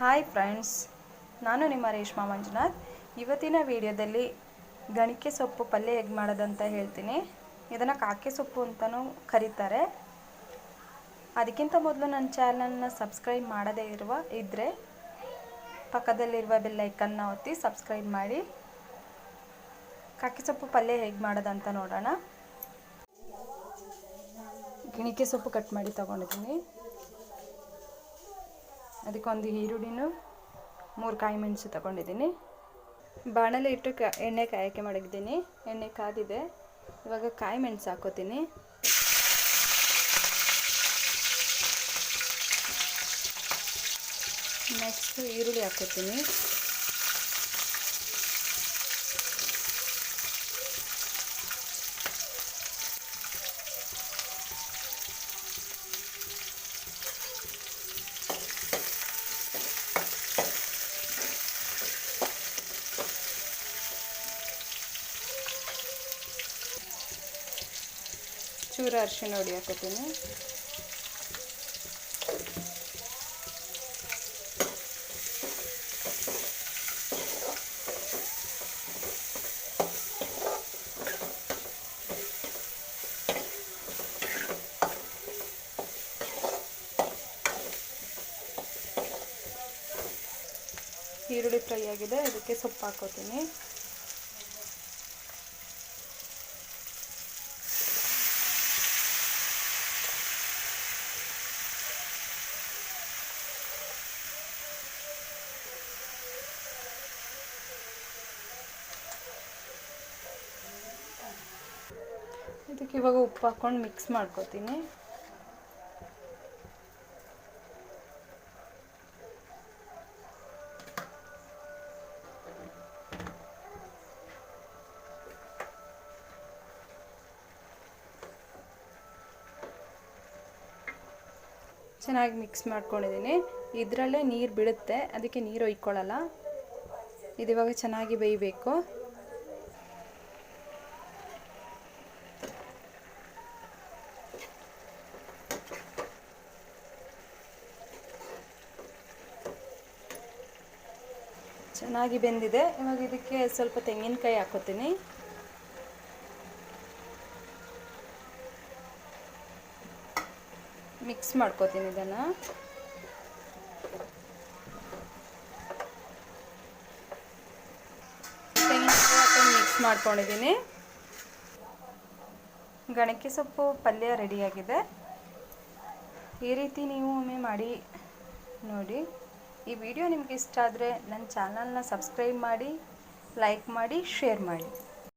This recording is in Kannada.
ಹಾಯ್ ಫ್ರೆಂಡ್ಸ್ ನಾನು ನಿಮ್ಮ ರೇಷ್ಮಾ ಮಂಜುನಾಥ್. ಇವತ್ತಿನ ವಿಡಿಯೋದಲ್ಲಿ ಗಣಿಕೆ ಸೊಪ್ಪು ಪಲ್ಯ ಹೇಗೆ ಮಾಡೋದಂತ ಹೇಳ್ತೀನಿ. ಇದನ್ನು ಕಾಕೆ ಸೊಪ್ಪು ಅಂತಲೂ ಕರೀತಾರೆ. ಅದಕ್ಕಿಂತ ಮೊದಲು ನನ್ನ ಚಾನಲ್ನ ಸಬ್ಸ್ಕ್ರೈಬ್ ಮಾಡದೇ ಇರುವ ಇದ್ದರೆ ಪಕ್ಕದಲ್ಲಿರುವ ಬೆಲ್ಲೈಕನ್ನ ಒತ್ತಿ ಸಬ್ಸ್ಕ್ರೈಬ್ ಮಾಡಿ. ಕಾಕೆ ಸೊಪ್ಪು ಪಲ್ಯ ಹೇಗೆ ಮಾಡೋದಂತ ನೋಡೋಣ. ಗಿಣಿಕೆ ಸೊಪ್ಪು ಕಟ್ ಮಾಡಿ ತೊಗೊಂಡಿದ್ದೀನಿ. ಅದಕ್ಕೊಂದು ಈರುಳ್ಳಿನೂ ಮೂರು ಕಾಯಿ ಮೆಣಸು ತಗೊಂಡಿದ್ದೀನಿ. ಬಾಣಲೆ ಇಟ್ಟು ಕ, ಎಣ್ಣೆ ಕಾಯಕ್ಕೆ ಮಾಡಿದ್ದೀನಿ. ಎಣ್ಣೆ ಕಾದಿದೆ. ಇವಾಗ ಕಾಯಿ ಮೆಣಸು ಹಾಕೋತೀನಿ. ನೆಕ್ಸ್ಟು ಈರುಳ್ಳಿ ಹಾಕೋತೀನಿ. ಚೂರು ಹುಡಿ ಹಾಕೋತೀನಿ ಈರುಳ್ಳಿ ಫ್ರೈ ಆಗಿದೆ ಅದಕ್ಕೆ ಸೊಪ್ಪು ಹಾಕೋತೀನಿ. ಇದಕ್ಕೆ ಇವಾಗ ಉಪ್ಪು ಹಾಕ್ಕೊಂಡು ಮಿಕ್ಸ್ ಮಾಡ್ಕೋತೀನಿ. ಚೆನ್ನಾಗಿ ಮಿಕ್ಸ್ ಮಾಡ್ಕೊಂಡಿದ್ದೀನಿ. ಇದರಲ್ಲೇ ನೀರು ಬಿಡುತ್ತೆ, ಅದಕ್ಕೆ ನೀರು ಒಯ್ಕೊಳ್ಳಲ್ಲ. ಇದಿವಾಗ ಚೆನ್ನಾಗಿ ಬೇಯಬೇಕು. ಚೆನ್ನಾಗಿ ಬೆಂದಿದೆ. ಇವಾಗ ಇದಕ್ಕೆ ಸ್ವಲ್ಪ ತೆಂಗಿನಕಾಯಿ ಹಾಕೋತೀನಿ. ಮಿಕ್ಸ್ ಮಾಡ್ಕೋತೀನಿ ಇದನ್ನು. ತೆಂಗಿನಕಾಯಿ ಮಿಕ್ಸ್ ಮಾಡ್ಕೊಂಡಿದ್ದೀನಿ ಗಣಕೆ ಸೊಪ್ಪು ಪಲ್ಯ ರೆಡಿಯಾಗಿದೆ ಈ ರೀತಿ ನೀವು ಒಮ್ಮೆ ಮಾಡಿ ನೋಡಿ. ಈ ವಿಡಿಯೋ ನಿಮಗೆ ಇಷ್ಟ ಆದರೆ ನನ್ನ ಚಾನಲ್ನ ಸಬ್ಸ್ಕ್ರೈಬ್ ಮಾಡಿ ಲೈಕ್ ಮಾಡಿ ಶೇರ್ ಮಾಡಿ.